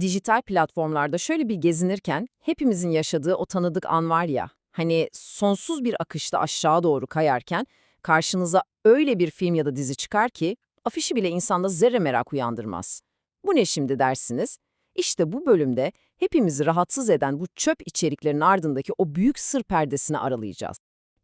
Dijital platformlarda şöyle bir gezinirken hepimizin yaşadığı o tanıdık an var ya, hani sonsuz bir akışta aşağı doğru kayarken karşınıza öyle bir film ya da dizi çıkar ki afişi bile insanda zerre merak uyandırmaz. Bu ne şimdi dersiniz? İşte bu bölümde hepimizi rahatsız eden bu çöp içeriklerin ardındaki o büyük sır perdesini aralayacağız.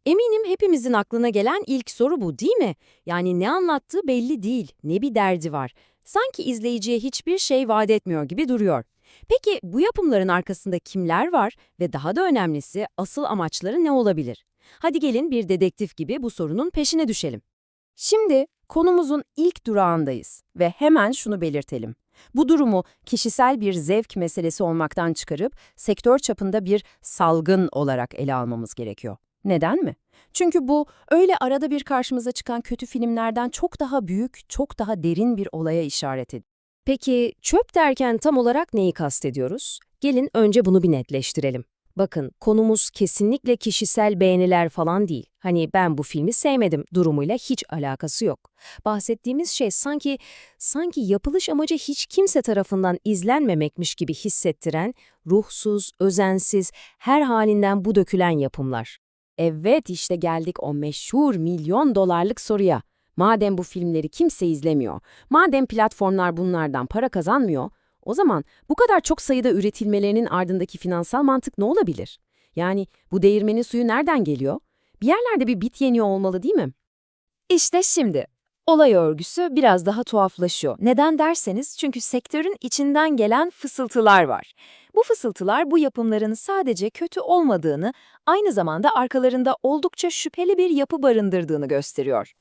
Eminim hepimizin aklına gelen ilk soru bu değil mi? Yani ne anlattığı belli değil, ne bir derdi var. Sanki izleyiciye hiçbir şey vaat etmiyor gibi duruyor. Peki bu yapımların arkasında kimler var ve daha da önemlisi asıl amaçları ne olabilir? Hadi gelin bir dedektif gibi bu sorunun peşine düşelim. Şimdi konumuzun ilk durağındayız ve hemen şunu belirtelim. Bu durumu kişisel bir zevk meselesi olmaktan çıkarıp sektör çapında bir salgın olarak ele almamız gerekiyor. Neden mi? Çünkü bu öyle arada bir karşımıza çıkan kötü filmlerden çok daha büyük, çok daha derin bir olaya işaret ediyor. Peki çöp derken tam olarak neyi kastediyoruz? Gelin önce bunu bir netleştirelim. Bakın konumuz kesinlikle kişisel beğeniler falan değil. Hani ben bu filmi sevmedim durumuyla hiç alakası yok. Bahsettiğimiz şey sanki sanki yapılış amacı hiç kimse tarafından izlenmemekmiş gibi hissettiren, ruhsuz, özensiz, her halinden bu dökülen yapımlar. Evet işte geldik o meşhur milyon dolarlık soruya. Madem bu filmleri kimse izlemiyor, madem platformlar bunlardan para kazanmıyor, o zaman bu kadar çok sayıda üretilmelerinin ardındaki finansal mantık ne olabilir? Yani bu değirmenin suyu nereden geliyor? Bir yerlerde bir bit yeniyor olmalı değil mi? İşte şimdi olay örgüsü biraz daha tuhaflaşıyor. Neden derseniz çünkü sektörün içinden gelen fısıltılar var. Bu fısıltılar bu yapımların sadece kötü olmadığını, aynı zamanda arkalarında oldukça şüpheli bir yapı barındırdığını gösteriyor.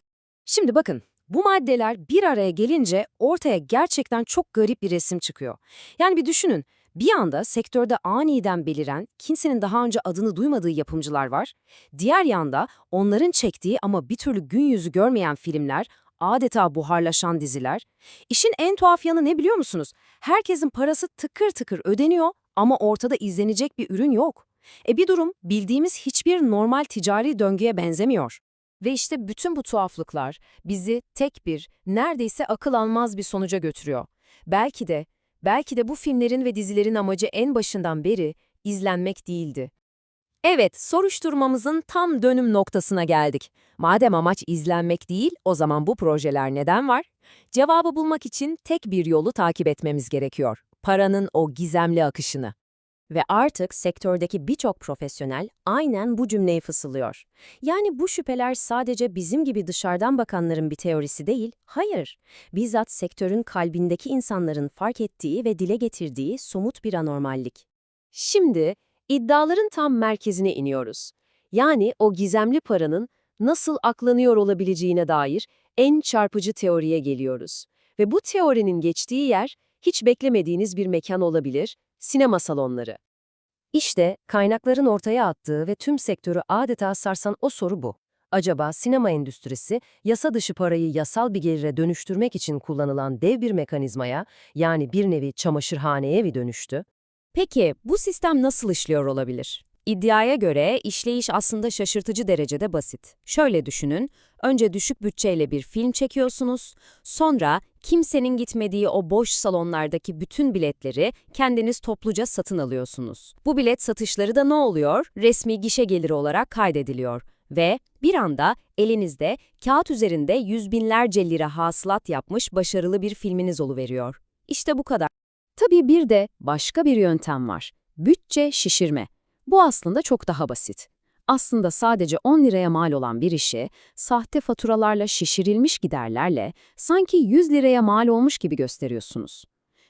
Şimdi bakın, bu maddeler bir araya gelince ortaya gerçekten çok garip bir resim çıkıyor. Yani bir düşünün, bir anda sektörde aniden beliren, kimsenin daha önce adını duymadığı yapımcılar var. Diğer yanda onların çektiği ama bir türlü gün yüzü görmeyen filmler, adeta buharlaşan diziler. İşin en tuhaf yanı ne biliyor musunuz? Herkesin parası tıkır tıkır ödeniyor ama ortada izlenecek bir ürün yok. E bir durum bildiğimiz hiçbir normal ticari döngüye benzemiyor. Ve işte bütün bu tuhaflıklar bizi tek bir, neredeyse akıl almaz bir sonuca götürüyor. Belki de, belki de bu filmlerin ve dizilerin amacı en başından beri izlenmek değildi. Evet, soruşturmamızın tam dönüm noktasına geldik. Madem amaç izlenmek değil, o zaman bu projeler neden var? Cevabı bulmak için tek bir yolu takip etmemiz gerekiyor. Paranın o gizemli akışını. Ve artık sektördeki birçok profesyonel aynen bu cümleyi fısıldıyor. Yani bu şüpheler sadece bizim gibi dışarıdan bakanların bir teorisi değil, hayır. Bizzat sektörün kalbindeki insanların fark ettiği ve dile getirdiği somut bir anormallik. Şimdi iddiaların tam merkezine iniyoruz. Yani o gizemli paranın nasıl aklanıyor olabileceğine dair en çarpıcı teoriye geliyoruz. Ve bu teorinin geçtiği yer hiç beklemediğiniz bir mekan olabilir, sinema salonları. İşte kaynakların ortaya attığı ve tüm sektörü adeta sarsan o soru bu. Acaba sinema endüstrisi yasa dışı parayı yasal bir gelire dönüştürmek için kullanılan dev bir mekanizmaya, yani bir nevi çamaşırhaneye mi dönüştü? Peki bu sistem nasıl işliyor olabilir? İddiaya göre işleyiş aslında şaşırtıcı derecede basit. Şöyle düşünün, önce düşük bütçeyle bir film çekiyorsunuz, sonra kimsenin gitmediği o boş salonlardaki bütün biletleri kendiniz topluca satın alıyorsunuz. Bu bilet satışları da ne oluyor? Resmi gişe geliri olarak kaydediliyor ve bir anda elinizde kağıt üzerinde yüz binlerce lira hasılat yapmış başarılı bir filminiz oluveriyor. İşte bu kadar. Tabii bir de başka bir yöntem var. Bütçe şişirme. Bu aslında çok daha basit. Aslında sadece 10 liraya mal olan bir işi, sahte faturalarla şişirilmiş giderlerle sanki 100 liraya mal olmuş gibi gösteriyorsunuz.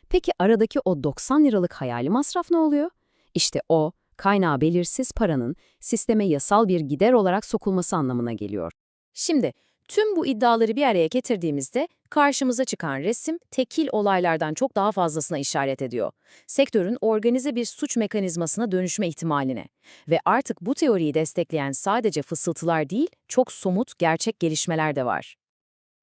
Peki aradaki o 90 liralık hayali masraf ne oluyor? İşte o, kaynağı belirsiz paranın sisteme yasal bir gider olarak sokulması anlamına geliyor. Şimdi, tüm bu iddiaları bir araya getirdiğimizde karşımıza çıkan resim tekil olaylardan çok daha fazlasına işaret ediyor. Sektörün organize bir suç mekanizmasına dönüşme ihtimaline. Ve artık bu teoriyi destekleyen sadece fısıltılar değil, çok somut gerçek gelişmeler de var.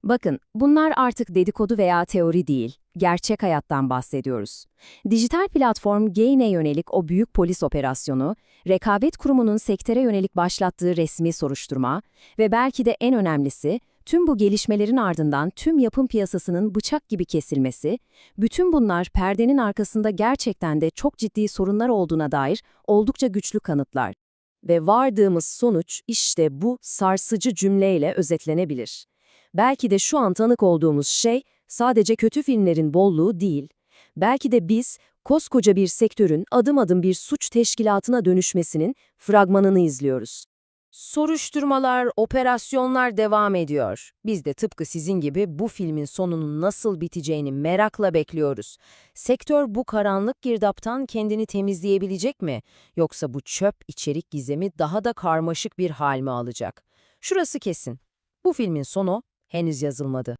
Bakın, bunlar artık dedikodu veya teori değil, gerçek hayattan bahsediyoruz. Dijital platform Gain'e yönelik o büyük polis operasyonu, rekabet kurumunun sektöre yönelik başlattığı resmi soruşturma ve belki de en önemlisi, Tüm bu gelişmelerin ardından tüm yapım piyasasının bıçak gibi kesilmesi, bütün bunlar perdenin arkasında gerçekten de çok ciddi sorunlar olduğuna dair oldukça güçlü kanıtlar. Ve vardığımız sonuç işte bu sarsıcı cümleyle özetlenebilir. Belki de şu an tanık olduğumuz şey sadece kötü filmlerin bolluğu değil. Belki de biz koskoca bir sektörün adım adım bir suç teşkilatına dönüşmesinin fragmanını izliyoruz. Soruşturmalar, operasyonlar devam ediyor. Biz de tıpkı sizin gibi bu filmin sonunun nasıl biteceğini merakla bekliyoruz. Sektör bu karanlık girdaptan kendini temizleyebilecek mi? Yoksa bu çöp içerik gizemi daha da karmaşık bir hal mi alacak? Şurası kesin. Bu filmin sonu henüz yazılmadı.